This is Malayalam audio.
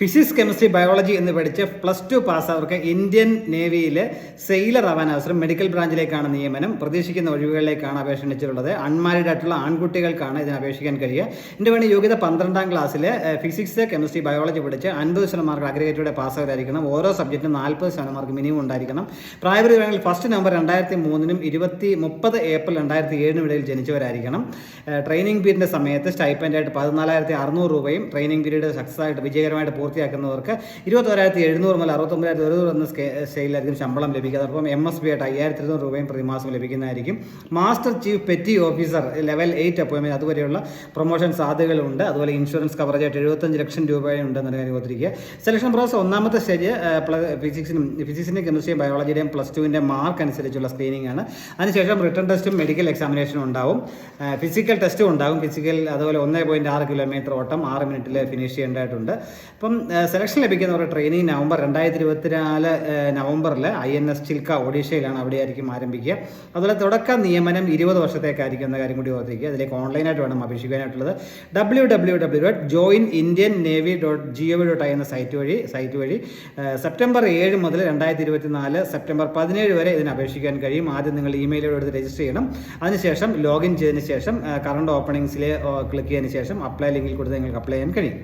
ഫിസിക്സ് കെമിസ്ട്രി ബയോളജി എന്ന് പഠിച്ച് പ്ലസ് ടു പാസ്സായവർക്ക് ഇന്ത്യൻ നേവിയിൽ സെയിലർ ആവാൻ അവസരം മെഡിക്കൽ ബ്രാഞ്ചിലേക്കാണ് നിയമനം. പ്രതീക്ഷിക്കുന്ന ഒഴിവുകളിലേക്കാണ് അപേക്ഷ ക്ഷണിച്ചിട്ടുള്ളത് അൺമാരിഡ് ആയിട്ടുള്ള ആൺകുട്ടികൾക്കാണ് ഇതിന് അപേക്ഷിക്കാൻ കഴിയുക. എന്റെ വേണ്ടി യോഗ്യത പന്ത്രണ്ടാം ക്ലാസ്സിൽ ഫിസിക്സ് കെമിസ്ട്രി ബയോളജി പഠിച്ച് അൻപത് ശതമാനം മാർക്ക് അഗ്രഗേറ്റോടെ പാസ്സാവരായിരിക്കണം ഓരോ സബ്ജക്റ്റും നാൽപ്പത് ശതമാനം മാർക്ക് മിനിമം ഉണ്ടായിരിക്കണം. പ്രായപരിധിയാണെങ്കിൽ ഫസ്റ്റ് നവംബർ രണ്ടായിരത്തി മൂന്നിനും ഇരുപത്തി മുപ്പത് ഏപ്രിൽ രണ്ടായിരത്തി ഏഴിനും ഇടയിൽ ജനിച്ചവരായിരിക്കണം. ട്രെയിനിങ് പീരീഡിന്റെ സമയത്ത് സ്റ്റൈപ്പന്റായിട്ട് പതിനാലായിരത്തി അറുന്നൂറ് രൂപയും ട്രെയിനിങ് പീരീഡ് സക്സസ് ആയിട്ട് വിജയകരമായിട്ട് പൂർത്തിയാക്കുന്നവർക്ക് ഇരുപത്തോരായിരത്തി എഴുന്നൂറ് മുതൽ അറുപത്തൊമ്പതിനായിരത്തി ഒരു എന്ന സ്കെയിലായിരിക്കും ശമ്പളം ലഭിക്കുന്നത് അപ്പം എം എസ് ബി ആയിട്ട് അയ്യായിരത്തി ഇരുന്നൂറ് രൂപയും പ്രതിമാസം ലഭിക്കുന്നതായിരിക്കും. Master chief petty officer level eight അപ്പോയിൻമെന്റ് അതുവരെയുള്ള പ്രൊമോഷൻ സാധ്യതകളുണ്ട്. അതുപോലെ ഇൻഷുറൻസ് കവറേജ് ആയിട്ട് എഴുപത്തഞ്ച് ലക്ഷം രൂപയുണ്ടെന്ന് കാര്യം ഓർത്തിരിക്കുക. സെലക്ഷൻ പ്രോസസ് ഒന്നാമത്തെ സ്റ്റേജ് ഫിസിക്സിനും ഫിസിക്സിന്റെ കെമിസ്ട്രിയും ബയോളജിയുടെയും പ്ലസ് ടുവിന്റെ മാർക്ക് അനുസരിച്ചുള്ള സ്ക്രീനിങ് ആണ്. അതിനുശേഷം റിട്ടേൺ ടെസ്റ്റും മെഡിക്കൽ എക്സാമിനേഷനും ഉണ്ടാവും. ഫിസിക്കൽ ടെസ്റ്റും ഉണ്ടാവും ഫിസിക്കൽ അതുപോലെ ഒന്നേ പോയിന്റ് ആറ് കിലോമീറ്റർ ഓട്ടം ആറ് മിനിറ്റിൽ ഫിനിഷ് ചെയ്യേണ്ടതായിട്ടുണ്ട്. അപ്പം സെലക്ഷൻ ലഭിക്കുന്നവരുടെ ട്രെയിനിങ് നവംബർ രണ്ടായിരത്തി ഇരുപത്തിനാല് നവംബറിൽ ഐ എൻ എസ് ചിൽക്ക ഒഡീഷയിലാണ് അവിടെയായിരിക്കും ആരംഭിക്കുക. അതുപോലെ തുടക്ക നിയമനം ഇരുപത് വർഷത്തേക്കായിരിക്കും എന്ന കാര്യം കൂടി ഓർത്തിരിക്കുക. അതിലേക്ക് ഓൺലൈനായിട്ട് വേണം അപേക്ഷിക്കാനായിട്ടുള്ളത് W W W dot join Indian navy dot G O dot I എന്ന സൈറ്റ് വഴി സൈറ്റ് വഴി സെപ്റ്റംബർ ഏഴ് മുതൽ രണ്ടായിരത്തി ഇരുപത്തി നാല് സെപ്റ്റംബർ പതിനേഴ് വരെ ഇതിന് അപേക്ഷിക്കാൻ കഴിയും. ആദ്യം നിങ്ങൾ ഇമെയിലോട് എടുത്ത് രജിസ്റ്റർ ചെയ്യണം. അതിനുശേഷം ലോഗിൻ ചെയ്തതിന് ശേഷം കറണ്ട് ഓപ്പണിംഗ്സിൽ ക്ലിക്ക് ചെയ്തതിന് ശേഷം അപ്ലൈ ലിങ്കിൽ കൊടുത്ത് നിങ്ങൾക്ക് അപ്ലൈ ചെയ്യാൻ കഴിയും.